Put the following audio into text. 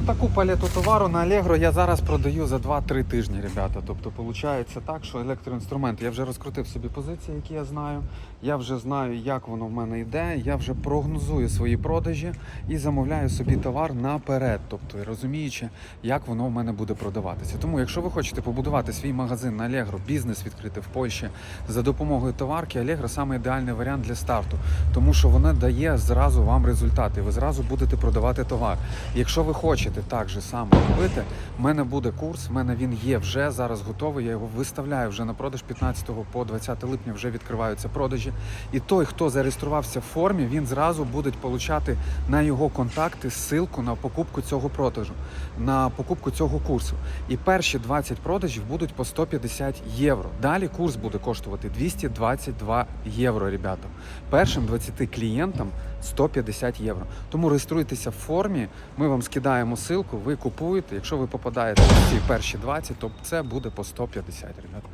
Ну таку палету товару на Allegro я зараз продаю за 2-3 тижні, ребята. Тобто виходить так, що електроінструмент, я вже розкрутив собі позиції, які я знаю. Я вже знаю, як воно в мене йде. Я вже прогнозую свої продажі і замовляю собі товар наперед. Тобто розуміючи, як воно в мене буде продаватися. Тому, якщо ви хочете побудувати свій магазин на Allegro, бізнес відкрити в Польщі за допомогою товарки, Allegro саме ідеальний варіант для старту, тому що вона дає зразу вам результати. Ви зразу будете продавати товар. Якщо ви хочете так же само робити, в мене буде курс, в мене він є вже зараз готовий. Я його виставляю вже на продаж 15 по 20 липня. Вже відкриваються продажі. І той, хто зареєструвався в формі, він зразу буде получати на його контакти ссылку на покупку цього продажу, на покупку цього курсу. І перші 20 продажів будуть по 150 євро. Далі курс буде коштувати 222 євро, ребята. Першим 20 клієнтам 150 євро. Тому реєструйтеся в формі. Ми вам скидаємо ссылку, ви купуєте. Якщо ви попадаєте в ці перші 20, то це буде по 150, ребята.